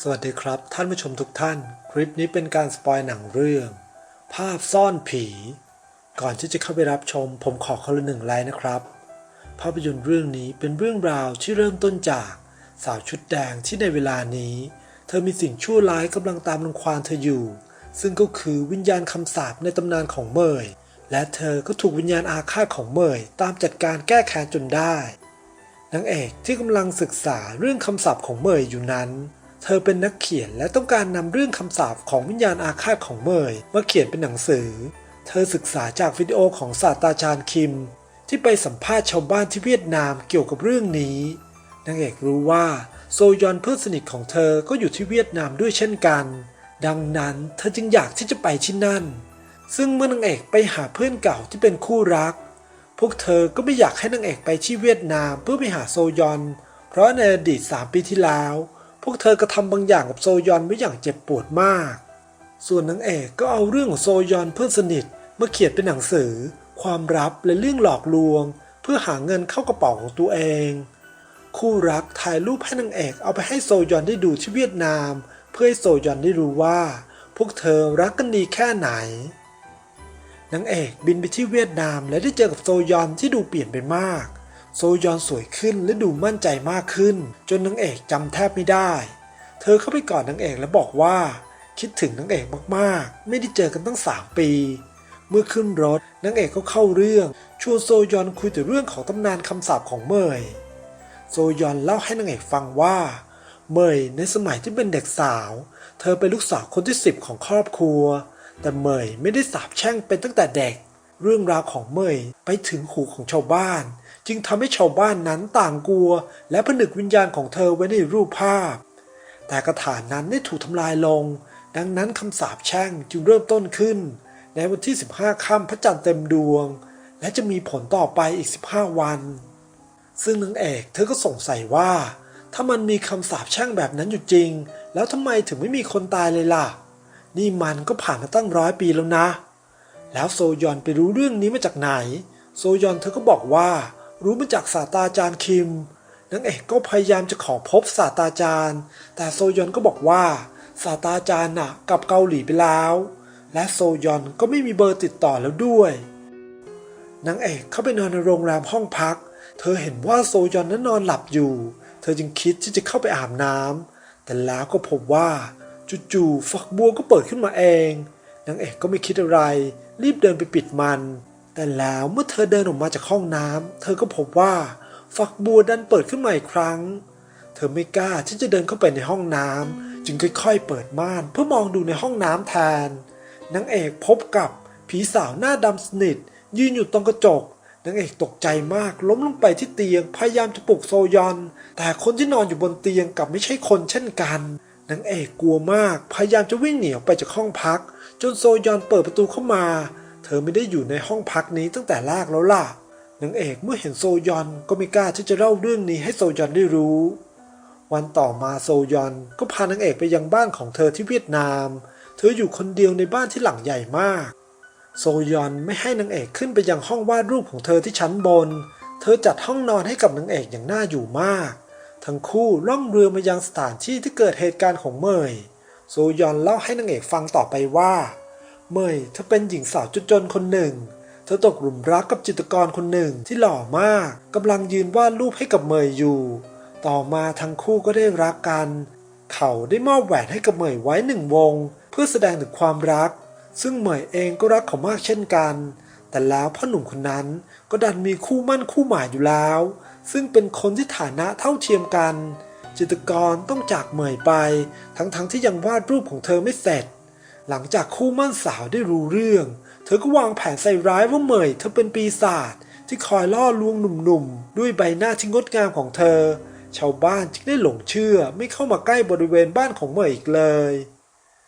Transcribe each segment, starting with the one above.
สวัสดีครับ ท่านผู้ชมทุกท่าน คลิปนี้เป็นการสปอยหนังเรื่อง ภาพซ่อนผี ก่อนที่จะเข้าไปรับชม ผมขอคนละหนึ่งไลค์นะครับ ภาพยนตร์เรื่องนี้เป็นเรื่องราวที่เริ่มต้นจากสาวชุดแดงที่ในเวลานี้ เธอมีสิ่งชั่วร้ายกำลังตามรังควานเธออยู่ ซึ่งก็คือวิญญาณคำสาปในตำนานของเมยและเธอก็ถูกวิญญาณอาฆาตของเมยตามจัดการแก้แค้นจนได้นางเอกที่กำลังศึกษาเรื่องคำสาปของเมยอยู่นั้น เธอเป็นนักเขียนและต้องการนำเรื่องคำสาปของวิญญาณอาฆาตของเมยมาเขียนเป็นหนังสือ เธอศึกษาจากวิดีโอของศาสตราจารย์คิม ที่ไปสัมภาษณ์ชาวบ้านที่เวียดนามเกี่ยวกับเรื่องนี้นางเอกรู้ว่าโซยอนเพื่อนสนิทของเธอก็อยู่ที่เวียดนามด้วยเช่นกัน ดังนั้นเธอจึงอยากที่จะไปที่นั่น ซึ่งเมื่อนางเอกไปหาเพื่อนเก่าที่เป็นคู่รัก พวกเธอก็ไม่อยากให้นางเอกไปที่เวียดนามเพื่อไปหาโซยอน เพราะในอดีต3ปีที่แล้ว พวกเธอกระทำบางอย่างกับโซยอนไว้อย่างเจ็บปวดมาก ส่วนนางเอกก็เอาเรื่องของโซยอนเพื่อนสนิทมาเขียนเป็นหนังสือ ความลับและเรื่องหลอกลวง เพื่อหาเงินเข้ากระเป๋าของตัวเอง คู่รักถ่ายรูปให้นางเอกเอาไปให้โซยอนได้ดูที่เวียดนาม เพื่อให้โซยอนได้รู้ว่า พวกเธอรักกันดีแค่ไหนนางเอกบินไปที่เวียดนามและได้เจอกับโซยอนที่ดูเปลี่ยนไปมาก โซยอนสวยขึ้นและดูมั่นใจมากขึ้น จนนางเอกจำแทบไม่ได้ เธอเข้าไปกอดนางเอกและบอกว่า คิดถึงนางเอกมากๆ ไม่ได้เจอกันตั้งสามปี เมื่อขึ้นรถนางเอกก็เข้าเรื่องชวนโซยอนคุยแต่เรื่องของตำนานคำสาปของเมย โซยอนเล่าให้นางเอกฟังว่า เมยในสมัยที่เป็นเด็กสาว เธอเป็นลูกสาวคนที่สิบของครอบครัว แต่เมยไม่ได้สาบแช่งเป็นตั้งแต่เด็ก เรื่องราวของเมยไปถึงหูของชาวบ้าน จึงทำให้ชาวบ้านนั้นต่างกลัว และผนึกวิญญาณของเธอไว้ในรูปภาพ แต่กระถานนั้นได้ถูกทำลายลง ดังนั้นคำสาปแช่งจึงเริ่มต้นขึ้น ในวันที่ 15ค่ำพระจันทร์เต็มดวง และจะมีผลต่อไปอีก 15 วัน ซึ่งนางเอกเธอก็สงสัยว่า ถ้ามันมีคำสาปแช่งแบบนั้นอยู่จริง แล้วทำไมถึงไม่มีคนตายเลยล่ะ นี่มันก็ผ่านมาตั้งร้อยปีแล้วนะ แล้วโซยอนไปรู้เรื่องนี้มาจากไหน โซยอนเธอก็บอกว่า รู้มาจากศาสตราจารย์คิมนางเอกก็พยายามจะขอพบศาสตราจารย์ แต่โซยอนก็บอกว่าศาสตราจารย์น่ะกับเกาหลีไปแล้ว และโซยอนก็ไม่มีเบอร์ติดต่อแล้วด้วยนางเอกเข้าไปนอนในโรงแรมห้องพัก เธอเห็นว่าโซยอนนั้นนอนหลับอยู่ เธอจึงคิดที่จะเข้าไปอาบน้ำแต่แล้วก็พบว่าจู่ๆฝักบัวก็เปิดขึ้นมาเองนางเอกก็ไม่คิดอะไร รีบเดินไปปิดมัน แต่แล้วเมื่อเธอเดินออกมาจากห้องน้ำเธอก็พบว่าฝักบัวดันเปิดขึ้นมาอีกครั้ง เธอไม่กล้าที่จะเดินเข้าไปในห้องน้ำจึงค่อยๆ เปิดม่านเพื่อมองดูในห้องน้ำแทนนางเอกพบกับผีสาวหน้าดำสนิท ยืนอยู่ตรงกระจกนางเอกตกใจมากล้มลงไปที่เตียงพยายามจะปลุกโซยอน แต่คนที่นอนอยู่บนเตียงกลับไม่ใช่คนเช่นกันนางเอกกลัวมากพยายามจะวิ่งหนีออกไปจากห้องพัก จนโซยอนเปิดประตูเข้ามา เธอไม่ได้อยู่ในห้องพักนี้ตั้งแต่แรกแล้วล่ะนางเอกเมื่อเห็นโซยอนก็ไม่กล้าที่จะเล่าเรื่องนี้ให้โซยอนได้รู้ วันต่อมาโซยอนก็พานางเอกไปยังบ้านของเธอที่เวียดนาม เธออยู่คนเดียวในบ้านที่หลังใหญ่มาก โซยอนไม่ให้นางเอกขึ้นไปยังห้องวาดรูปของเธอที่ชั้นบน เธอจัดห้องนอนให้กับนางเอกอย่างน่าอยู่มาก ทั้งคู่ล่องเรือมายังสถานที่ที่เกิดเหตุการณ์ของเมย โซยอนเล่าให้นางเอกฟังต่อไปว่า เมยเธอเป็นหญิงสาวจนๆคนหนึ่ง เธอตกหลุมรักกับจิตรกรคนหนึ่งที่หล่อมากกำลังยืนวาดรูปให้กับเมยอยู่ ต่อมาทั้งคู่ก็ได้รักกัน เขาได้มอบแหวนให้กับเมยไว้หนึ่งวง เพื่อแสดงถึงความรัก ซึ่งเหมยเองก็รักเขามากเช่นกัน แต่แล้วพ่อหนุ่มคนนั้นก็ดันมีคู่มั่นคู่หมายอยู่แล้ว ซึ่งเป็นคนที่ฐานะเท่าเทียมกัน จิตรกรต้องจากเหมยไป ทั้งๆทที่ยังวาดรูปของเธอไม่เสร็จ หลังจากคู่มั่นสาวได้รู้เรื่อง เธอก็วางแผนใส่ร้ายว่าเหมยเธอเป็นปีศาจที่คอยล่อลวงหนุ่มๆ ด้วยใบหน้าที่งดงามของเธอ ชาวบ้านจึงได้หลงเชื่อไม่เข้ามาใกล้บริเวณบ้านของเหมยอีกเลย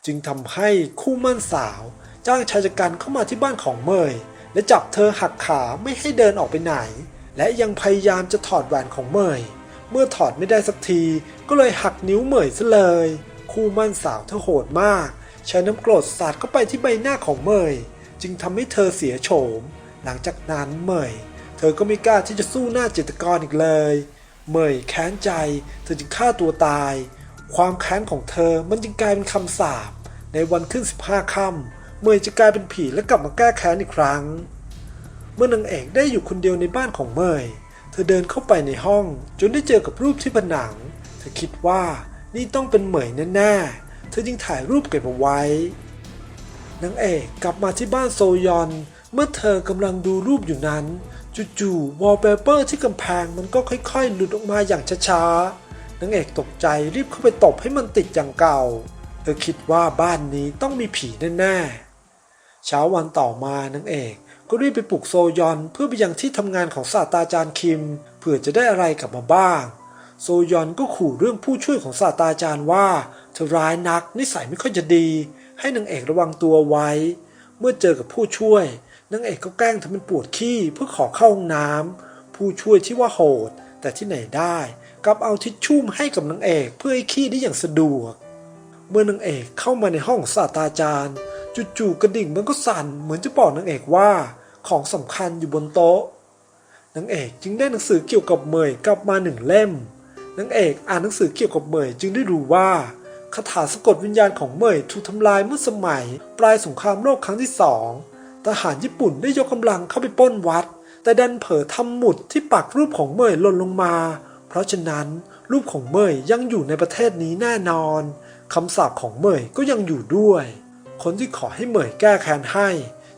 จึงทำให้คู่มั่นสาว จ้างชายชะกันเข้ามาที่บ้านของเมย และจับเธอหักขาไม่ให้เดินออกไปไหน และยังพยายามจะถอดแหวนของเมย เมื่อถอดไม่ได้สักทีก็เลยหักนิ้วเมยซะเลย คู่มั่นสาวเธอโหดมาก ใช้น้ำกรดสาดเข้าไปที่ใบหน้าของเมย จึงทำให้เธอเสียโฉม หลังจากนั้นเมย เธอก็ไม่กล้าที่จะสู้หน้าจิตกรอีกเลย เมยแค้นใจ เธอจึงฆ่าตัวตาย ความแค้นของเธอมันจึงกลายเป็นคำสาปในวันขึ้น 15ค่ำเมยจะกลายเป็นผีและกลับมาแก้แค้นอีกครั้ง เมื่อนางเอกได้อยู่คนเดียวในบ้านของเมย เธอเดินเข้าไปในห้อง จนได้เจอกับรูปที่ผนัง เธอคิดว่านี่ต้องเป็นเหมยแน่ๆ เธอจึงถ่ายรูปเก็บเอาไว้นางเอกกลับมาที่บ้านโซยอน เมื่อเธอกำลังดูรูปอยู่นั้น จู่ๆวอลเปเปอร์ที่กำแพงมันก็ค่อยๆ หลุดออกมาอย่างช้าๆนางเอกตกใจรีบเข้าไปตบให้มันติดอย่างเก่า เธอคิดว่าบ้านนี้ต้องมีผีแน่ๆ เช้าวันต่อมานางเอกก็รีบไปปลุกโซยอนเพื่อไปยังที่ทำงานของศาสตราจารย์คิมเผื่อจะได้อะไรกลับมาบ้าง โซยอนก็ขู่เรื่องผู้ช่วยของศาสตราจารย์ว่าเธอร้ายนักนิสัยไม่ค่อยจะดี ให้นางเอกระวังตัวไว้ เมื่อเจอกับผู้ช่วยนางเอกก็แกล้งทำเป็นปวดขี้เพื่อขอเข้าห้องน้ำผู้ช่วยที่ว่าโหด แต่ที่ไหนได้กลับเอาทิชชู่ให้กับนางเอกเพื่อให้ขี้ได้อย่างสะดวก เมื่อนางเอกเข้ามาในห้องศาสตราจารย์จู่ๆกระดิ่งมันก็สั่นเหมือนจะบอกนางเอกว่าของสำคัญอยู่บนโต๊ะนางเอกจึงได้หนังสือเกี่ยวกับเมยกลับมาหนึ่งเล่ม นางเอกอ่านหนังสือเกี่ยวกับเมยจึงได้รู้ว่าคาถาสะกดวิญญาณของเมยถูกทำลายเมื่อสมัย ปลายสงครามโลกครั้งที่สองทหารญี่ปุ่นได้ยกกำลังเข้าไปปล้นวัด แต่ดันเผลอทำหมุดที่ปักรูปของเมยหล่นลงมา เพราะฉะนั้นรูปของเมยยังอยู่ในประเทศนี้แน่นอนคำสาปของเมยก็ยังอยู่ด้วย คนที่ขอให้เมยแก้แค้นให้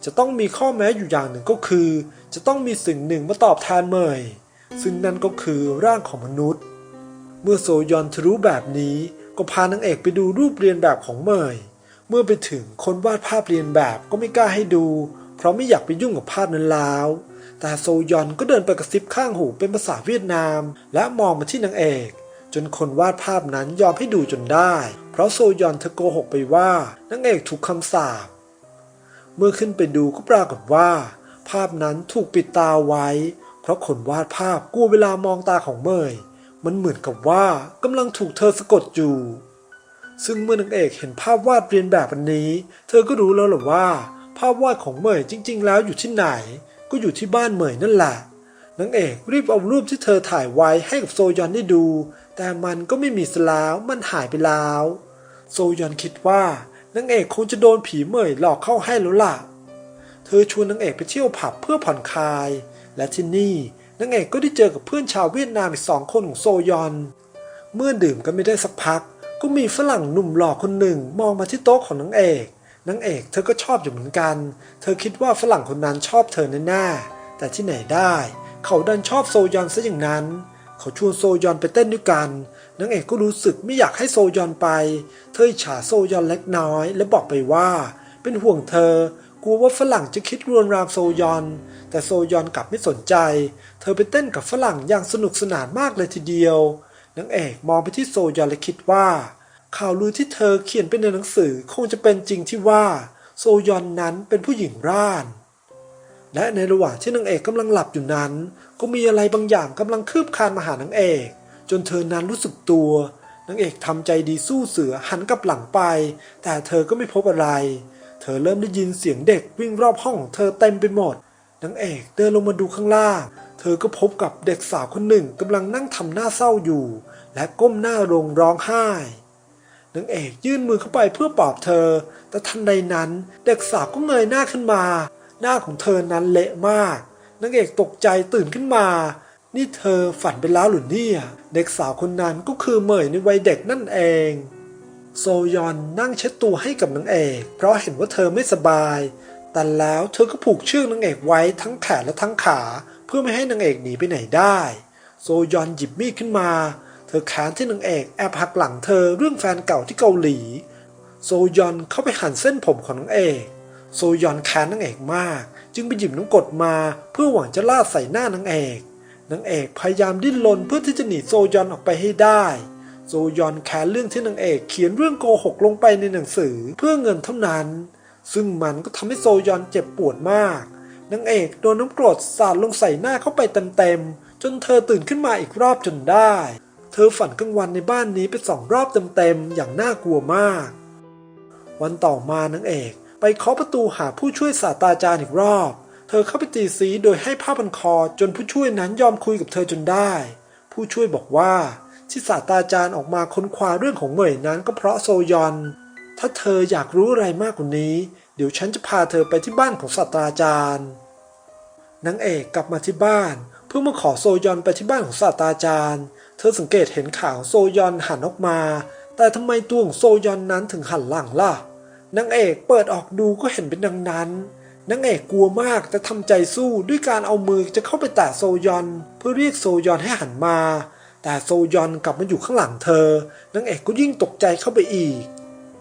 จะต้องมีข้อแม้อยู่อย่างหนึ่งก็คือ จะต้องมีสิ่งหนึ่งมาตอบแทนเมย ซึ่งนั่นก็คือร่างของมนุษย์ เมื่อโซยอนทรู้แบบนี้ก็พานางเอกไปดูรูปเรียนแบบของเมย เมื่อไปถึงคนวาดภาพเรียนแบบก็ไม่กล้าให้ดู เพราะไม่อยากไปยุ่งกับภาพนั้นแล้ว แต่โซยอนก็เดินไปกระซิบข้างหูเป็นภาษาเวียดนาม และมองมาที่นางเอก จนคนวาดภาพนั้นยอมให้ดูจนได้ เพราะโซยอนเธอโกหกไปว่านางเอกถูกคำสาป เมื่อขึ้นไปดูก็ปรากฏว่า ภาพนั้นถูกปิดตาไว้ เพราะคนวาดภาพกลัวเวลามองตาของเมย มันเหมือนกับว่ากำลังถูกเธอสะกดอยู่ ซึ่งเมื่อนางเอกเห็นภาพวาดเรียนแบบอันนี้ เธอก็รู้แล้วหรอว่า ภาพวาดของเหมยจริง ๆ แล้วอยู่ที่ไหน ก็อยู่ที่บ้านเหมยนั่นแหละนางเอกรีบเอารูปที่เธอถ่ายไว้ให้กับโซยอนได้ดู แต่มันก็ไม่มีสล้วมันหายไปแล้ว โซยอนคิดว่านางเอกคงจะโดนผีเหมยหลอกเข้าให้แล้วล่ะ เธอชวนนางเอกไปเที่ยวผับเพื่อผ่อนคลาย และที่นี่ นางเอกก็ได้เจอกับเพื่อนชาวเวียดนามอีกสองคนของโซยอน เมื่อดื่มกันไม่ได้สักพัก ก็มีฝรั่งหนุ่มหล่อคนหนึ่งมองมาที่โต๊ะของนางเอกนางเอกเธอก็ชอบอยู่เหมือนกัน เธอคิดว่าฝรั่งคนนั้นชอบเธอแน่ๆแต่ที่ไหนได้ เขาดันชอบโซยอนซะอย่างนั้น เขาชวนโซยอนไปเต้นด้วยกันนางเอกก็รู้สึกไม่อยากให้โซยอนไป เธอจฉาโซยอนเล็กน้อย และบอกไปว่า เป็นห่วงเธอ กลัวว่าฝรั่งจะคิดรวนรามโซยอน แต่โซยอนกลับไม่สนใจ เธอไปเต้นกับฝรั่งอย่างสนุกสนานมากเลยทีเดียวนางเอกมองไปที่โซยอนและคิดว่า ข่าวลือที่เธอเขียนเป็นในหนังสือคงจะเป็นจริงที่ว่า โซยอนนั้นเป็นผู้หญิงร่าน และในระหว่างที่นางเอกกำลังหลับอยู่นั้น ก็มีอะไรบางอย่างกำลังคืบคลานมาหานางเอก จนเธอนั้นรู้สึกตัวนางเอกทำใจดีสู้เสือหันกลับหลังไป แต่เธอก็ไม่พบอะไร ธอเริ่มได้ยินเสียงเด็กวิ่งรอบห้องของเธอเต็มไปหมดนางเอกเดินลงมาดูข้างล่าง เธอก็พบกับเด็กสาวคนหนึ่งกำลังนั่งทำหน้าเศร้าอยู่ และก้มหน้าลงร้องไห้นางเอกยื่นมือเข้าไปเพื่อปลอบเธอ แต่ทันใดนั้นเด็กสาวก็เงยหน้าขึ้นมา หน้าของเธอนั้นเละมากนางเอกตกใจตื่นขึ้นมา นี่เธอฝันไปแล้วหรือเนี่ย เด็กสาวคนนั้นก็คือเหมยในวัยเด็กนั่นเอง โซยอนนั่งเช็ดตัวให้กับนางเอก เพราะเห็นว่าเธอไม่สบาย แต่แล้วเธอก็ผูกเชือกนางเอกไว้ทั้งแขนและทั้งขา เพื่อไม่ให้นางเอกหนีไปไหนได้ โซยอนหยิบมีดขึ้นมา เธอแค้นที่นางเอกแอบหักหลังเธอเรื่องแฟนเก่าที่เกาหลี โซยอนเข้าไปหั่นเส้นผมของนางเอก โซยอนแค้นนางเอกมาก จึงไปหยิบน้ำกรดมาเพื่อหวังจะลาดใส่หน้านางเอกนางเอกพยายามดิ้นรนเพื่อที่จะหนีโซยอนออกไปให้ได้ โซยอนแค้นเรื่องที่นางเอกเขียนเรื่องโกหกลงไปในหนังสือเพื่อเงินเท่านั้น ซึ่งมันก็ทำให้โซยอนเจ็บปวดมากนางเอกโดนน้ำกรดสาดลงใส่หน้าเข้าไปเต็มๆจนเธอตื่นขึ้นมาอีกรอบจนได้ เธอฝันกลางวันในบ้านนี้ไปสองรอบเต็มๆอย่างน่ากลัวมาก วันต่อมานางเอกไปเคาะประตูหาผู้ช่วยศาสตราจารย์อีกรอบ เธอเข้าไปตีซีโดยให้ผ้าพันคอจนผู้ช่วยนั้นยอมคุยกับเธอจนได้ ผู้ช่วยบอกว่า ที่ศาสตราจารย์ออกมาค้นคว้าเรื่องของเหมยนั้นก็เพราะโซยอน ถ้าเธออยากรู้อะไรมากกว่านี้ เดี๋ยวฉันจะพาเธอไปที่บ้านของศาสตราจารย์นางเอกกลับมาที่บ้าน เพื่อมาขอโซยอนไปที่บ้านของศาสตราจารย์ เธอสังเกตเห็นข่าวโซยอนหันออกมา แต่ทำไมตัวของโซยอนนั้นถึงหันหลังล่ะนางเอกเปิดออกดูก็เห็นเป็นดังนั้นนางเอกกลัวมากแต่ทำใจสู้ด้วยการเอามือจะเข้าไปแตะโซยอน เพื่อเรียกโซยอนให้หันมา แต่โซยอนกลับมาอยู่ข้างหลังเธอนางเอกก็ยิ่งตกใจเข้าไปอีก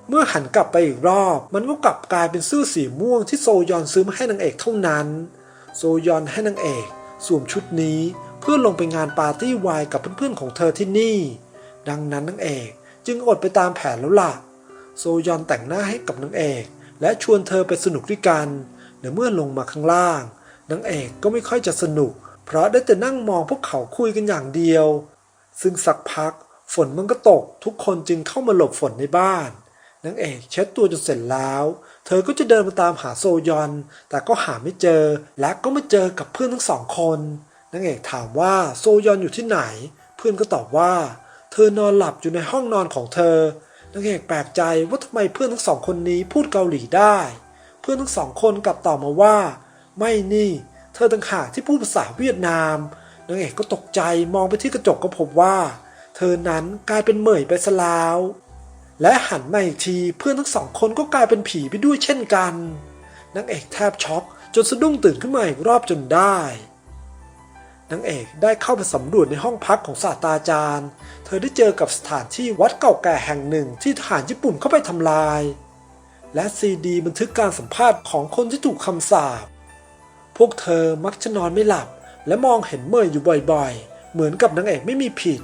เมื่อหันกลับไปอีกรอบ มันก็กลับกลายเป็นเสื้อสีม่วงที่โซยอนซื้อมาให้นางเอกเท่านั้น โซยอนให้นางเอกสวมชุดนี้เพื่อลงไปงานปาร์ตี้วายกับเพื่อนๆของเธอที่นี่ ดังนั้นนางเอกจึงอดไปตามแผนแล้วล่ะ โซยอนแต่งหน้าให้กับนางเอก และชวนเธอไปสนุกด้วยกันแต่เมื่อลงมาข้างล่างนางเอกก็ไม่ค่อยจะสนุก เพราะได้แต่นั่งมองพวกเขาคุยกันอย่างเดียว ซึ่งสักพักฝนมันก็ตกทุกคนจึงเข้ามาหลบฝนในบ้านนางเอกเช็ดตัวจนเสร็จแล้ว เธอก็จะเดินมาตามหาโซยอน แต่ก็หาไม่เจอ และก็มาเจอกับเพื่อนทั้งสองคนนางเอกถามว่าโซยอนอยู่ที่ไหน เพื่อนก็ตอบว่า เธอนอนหลับอยู่ในห้องนอนของเธอนางเอกแปลกใจว่าทำไมเพื่อนทั้งสองคนนี้พูดเกาหลีได้ เพื่อนทั้งสองคนกลับตอบมาว่า ไม่นี่ เธอต่างหากที่พูดภาษาเวียดนาม นางเอกก็ตกใจมองไปที่กระจกก็พบว่า เธอนั้นกลายเป็นเหมยไปซะแล้วและหันมาอีกทีเพื่อนทั้งสองคนก็กลายเป็นผีไปด้วยเช่นกันนางเอกแทบช็อกจนสะดุ้งตื่นขึ้นมาอีกรอบจนได้นางเอกได้เข้าไปสำรวจในห้องพักของศาสตราจารย์ เธอได้เจอกับสถานที่วัดเก่าแก่แห่งหนึ่งที่ทหารญี่ปุ่นเข้าไปทำลาย และซีดีบันทึกการสัมภาษณ์ของคนที่ถูกคำสาป พวกเธอมักจะนอนไม่หลับ และมองเห็นเมื่อยอยู่บ่อยๆ เหมือนกับนางเอกไม่มีผิด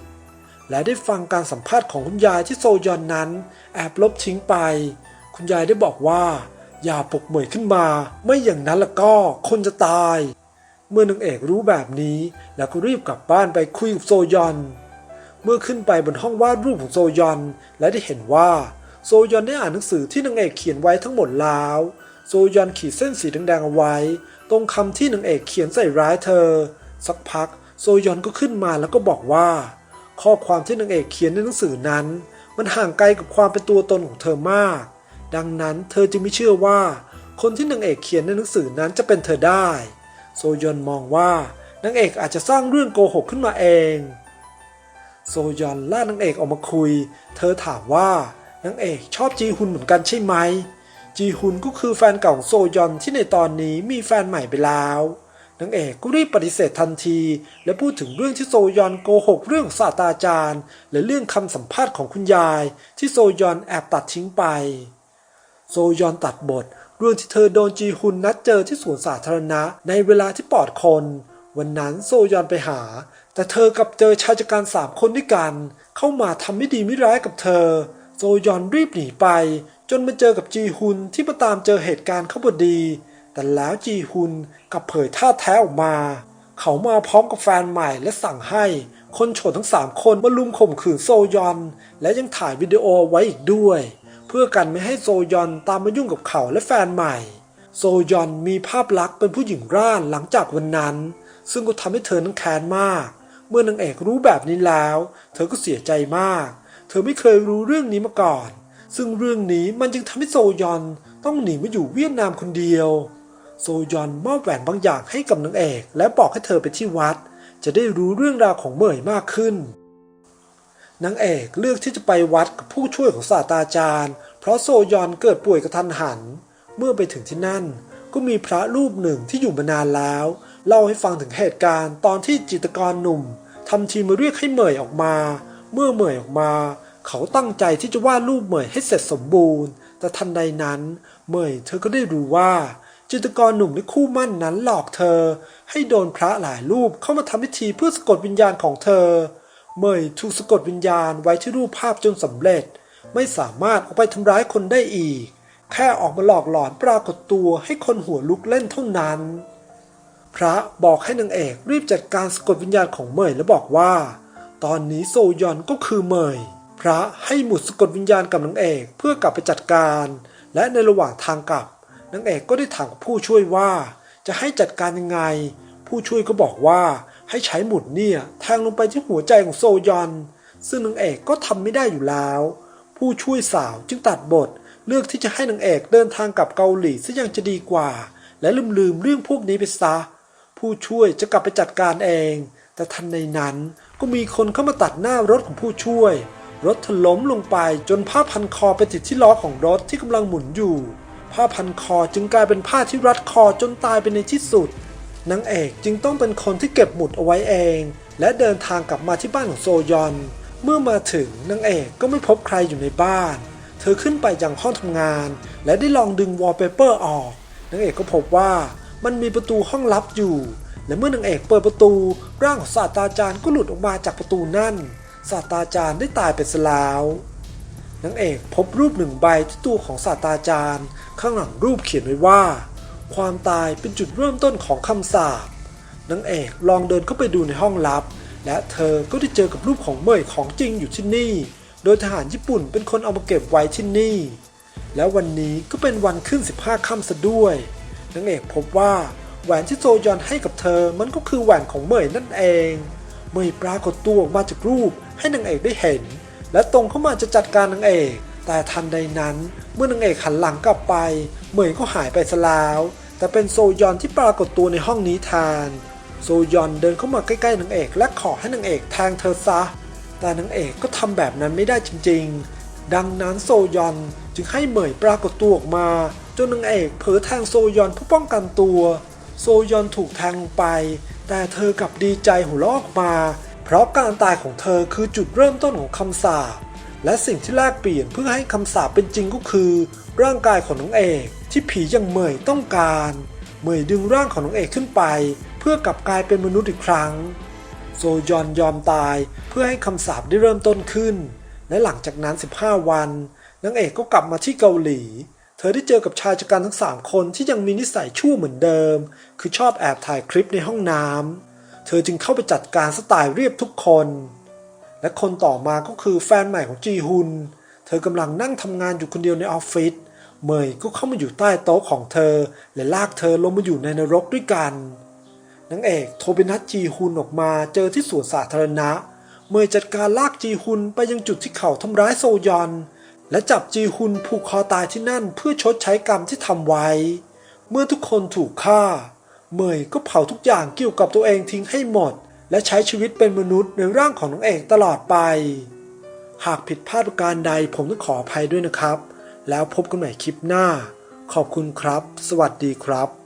และได้ฟังการสัมภาษณ์ของคุณยายที่โซยอนนั้น แอบลบทิ้งไป คุณยายได้บอกว่า อย่าปลุกเมยขึ้นมา ไม่อย่างนั้นล้วก็คนจะตาย เมื่อนางเอกรู้แบบนี้ แล้วก็รีบกลับบ้านไปคุยกับโซยอน เมื่อขึ้นไปบนห้องวาดรูปของโซยอน และได้เห็นว่าโซยอนได้อ่านหนังสือที่นางเอกเขียนไว้ทั้งหมดแล้ว โซยอนขีดเส้นสีแดงๆเอาไว้ ตรงคำที่นางเอกเขียนใส่ร้ายเธอ สักพักโซยอนก็ขึ้นมาแล้วก็บอกว่า ข้อความที่นางเอกเขียนในหนังสือนั้น มันห่างไกลกับความเป็นตัวตนของเธอมาก ดังนั้นเธอจึงไม่เชื่อว่า คนที่นางเอกเขียนในหนังสือนั้นจะเป็นเธอได้ โซยอนมองว่านางเอกอาจจะสร้างเรื่องโกหกขึ้นมาเอง โซยอนล่านางเอกออกมาคุย เธอถามว่านางเอกชอบจีฮุนเหมือนกันใช่ไหม จีฮุนก็คือแฟนเก่าของโซยอนที่ในตอนนี้มีแฟนใหม่ไปแล้วนางเอกก็รีบปฏิเสธทันที และพูดถึงเรื่องที่โซยอนโกหกเรื่องศาสตราจารย์ และเรื่องคำสัมภาษณ์ของคุณยาย ที่โซยอนแอบตัดทิ้งไป โซยอนตัดบท เรื่องที่เธอโดนจีฮุนนัดเจอที่สวนสาธารณะในเวลาที่ปลอดคน วันนั้นโซยอนไปหา แต่เธอกลับเจอชายจัการสามคนด้วยกัน เข้ามาทำไม่ดีไม่ร้ายกับเธอ โซยอนรีบหนีไป จนมาเจอกับจีฮุนที่มาตามเจอเหตุการณ์เขาพอดี แต่แล้วจีฮุนกับเผยท่าแท้ออกมา เขามาพร้อมกับแฟนใหม่และสั่งให้ คนโฉดทั้งสามคนมาลุมข่มขืนโซยอน และยังถ่ายวิดีโอไว้อีกด้วย เพื่อกันไม่ให้โซยอนตามมายุ่งกับเขาและแฟนใหม่ โซยอนมีภาพลักษณ์เป็นผู้หญิงร่านหลังจากวันนั้น ซึ่งก็ทำให้เธอนั้นแค้นมาก เมื่อนางเอกรู้แบบนี้แล้ว เธอก็เสียใจมาก เธอไม่เคยรู้เรื่องนี้มาก่อน ซึ่งเรื่องนี้มันจึงทำให้โซยอนต้องหนีมาอยู่เวียดนามคนเดียว โซยอนมอบแหวนบางอย่างให้กับนางเอก และบอกให้เธอไปที่วัด จะได้รู้เรื่องราวของเหมยมากขึ้นนางเอกเลือกที่จะไปวัดกับผู้ช่วยของศาสตราจารย์ เพราะโซยอนเกิดป่วยกระทันหัน เมื่อไปถึงที่นั่น ก็มีพระรูปหนึ่งที่อยู่มานานแล้ว เล่าให้ฟังถึงเหตุการณ์ตอนที่จิตรกรหนุ่มทำทีมาเรียกให้เหมยออกมา เมื่อเหมยออกมา เขาตั้งใจที่จะวาดรูปเหมยให้เสร็จสมบูรณ์ แต่ทันใดนั้นเหมยเธอก็ได้รู้ว่า จิตรกรหนุ่มในคู่มั่นนั้นหลอกเธอ ให้โดนพระหลายรูปเข้ามาทำพิธีเพื่อสะกดวิญญาณของเธอเมยถูกสะกดวิญญาณไว้ที่รูปภาพจนสำเร็จ ไม่สามารถออกไปทำร้ายคนได้อีก แค่ออกมาหลอกหลอนปรากฏตัวให้คนหัวลุกเล่นเท่านั้น พระบอกให้นางเอกรีบจัดการสะกดวิญญาณของเมยและบอกว่า ตอนนี้โซยอนก็คือเมย พระให้หมุดสะกดวิญญาณกับนางเอกเพื่อกลับไปจัดการ และในระหว่างทางกลับนางเอกก็ได้ถามผู้ช่วยว่า จะให้จัดการยังไง ผู้ช่วยก็บอกว่าให้ใช้หมุดเนี่ยแทงลงไปที่หัวใจของโซยอน ซึ่งนางเอกก็ทำไม่ได้อยู่แล้ว ผู้ช่วยสาวจึงตัดบท เลือกที่จะให้นางเอกเดินทางกลับเกาหลีซะยังจะดีกว่า และลืมลืมเรื่องพวกนี้ไปซะผู้ช่วยจะกลับไปจัดการเอง แต่ทันในนั้นก็มีคนเข้ามาตัดหน้ารถของผู้ช่วย รถถล้มลงไปจนผ้าพันคอไปติดที่ล้อของรถที่กำลังหมุนอยู่ ผ้าพันคอจึงกลายเป็นผ้าที่รัดคอจนตายไปในที่สุดนางเอกจึงต้องเป็นคนที่เก็บหมุดเอาไว้เอง และเดินทางกลับมาที่บ้านของโซยอน เมื่อมาถึงนางเอกก็ไม่พบใครอยู่ในบ้าน เธอขึ้นไปยังห้องทำงาน และได้ลองดึงวอลเปเปอร์ออกนางเอกก็พบว่ามันมีประตูห้องลับอยู่ และเมื่อนางเอกเปิดประตู ร่างของศาสตราจารย์ก็หลุดออกมาจากประตูนั่น ศาสตราจารย์ได้ตายไปซะแล้วนางเอกพบรูปหนึ่งใบที่ตัวของศาสตราจารย์ ข้างหลังรูปเขียนไว้ว่า ความตายเป็นจุดเริ่มต้นของคำสาปนางเอกลองเดินเข้าไปดูในห้องลับ และเธอก็ได้เจอกับรูปของเมยของจริงอยู่ที่นี่ โดยทหารญี่ปุ่นเป็นคนเอามาเก็บไว้ที่นี่ แล้ววันนี้ก็เป็นวันขึ้น 15ค่ำซะด้วยนางเอกพบว่าแหวนที่โซยอนให้กับเธอมันก็คือแหวนของเมยนั่นเอง เมยปรากฏตัวออกมาจากรูป ให้นางเอกได้เห็น และตรงเข้ามาจะจัดการนางเอก แต่ทันใดนั้นเมื่อนางเอกหันหลังกลับไป เหมยก็หายไปซะแล้วแต่เป็นโซยอนที่ปรากฏตัวในห้องนี้แทนโซยอนเดินเข้ามาใกล้ๆนางเอกและขอให้นางเอกแทงเธอซะ แต่นางเอกก็ทำแบบนั้นไม่ได้จริงๆ ดังนั้นโซยอนจึงให้เหมยปรากฏตัวออกมา จนนางเอกเผลอแทงโซยอนเพื่อป้องกันตัว โซยอนถูกแทงลงไป แต่เธอกลับดีใจหัวเราะออกมา เพราะการตายของเธอคือจุดเริ่มต้นของคำสาปและสิ่งที่แลกเปลี่ยนเพื่อให้คำสาปเป็นจริงก็คือ ร่างกายของน้องเอกที่ผีย่างเหมยต้องการเหมยดึงร่างของน้องเอกขึ้นไป เพื่อกลับกลายเป็นมนุษย์อีกครั้ง โซยอนยอมตายเพื่อให้คำสาปได้เริ่มต้นขึ้น และหลังจากนั้น 15 วันนางเอกก็กลับมาที่เกาหลี เธอได้เจอกับชายชะกันทั้ง 3 คนที่ยังมีนิสัยชั่วเหมือนเดิม คือชอบแอบถ่ายคลิปในห้องน้ำ เธอจึงเข้าไปจัดการสไตล์เรียบทุกคน และคนต่อมาก็คือแฟนใหม่ของจีฮุน เธอกำลังนั่งทำงานอยู่คนเดียวในออฟฟิศ เมยก็เข้ามาอยู่ใต้โต๊ะของเธอ และลากเธอลงมาอยู่ในนรกด้วยกันนางเอกโทรไปนัดจีฮุนออกมาเจอที่สวนสาธารณะ เมยจัดการลากจีฮุนไปยังจุดที่เขาทำร้ายโซยอน และจับจีฮุนผูกคอตายที่นั่นเพื่อชดใช้กรรมที่ทำไว้ เมื่อทุกคนถูกฆ่า เมยก็เผาทุกอย่างเกี่ยวกับตัวเองทิ้งให้หมด และใช้ชีวิตเป็นมนุษย์ในร่างของน้องเอกตลอดไป หากผิดพลาดประการใดผมต้องขออภัยด้วยนะครับ แล้วพบกันใหม่คลิปหน้า ขอบคุณครับ สวัสดีครับ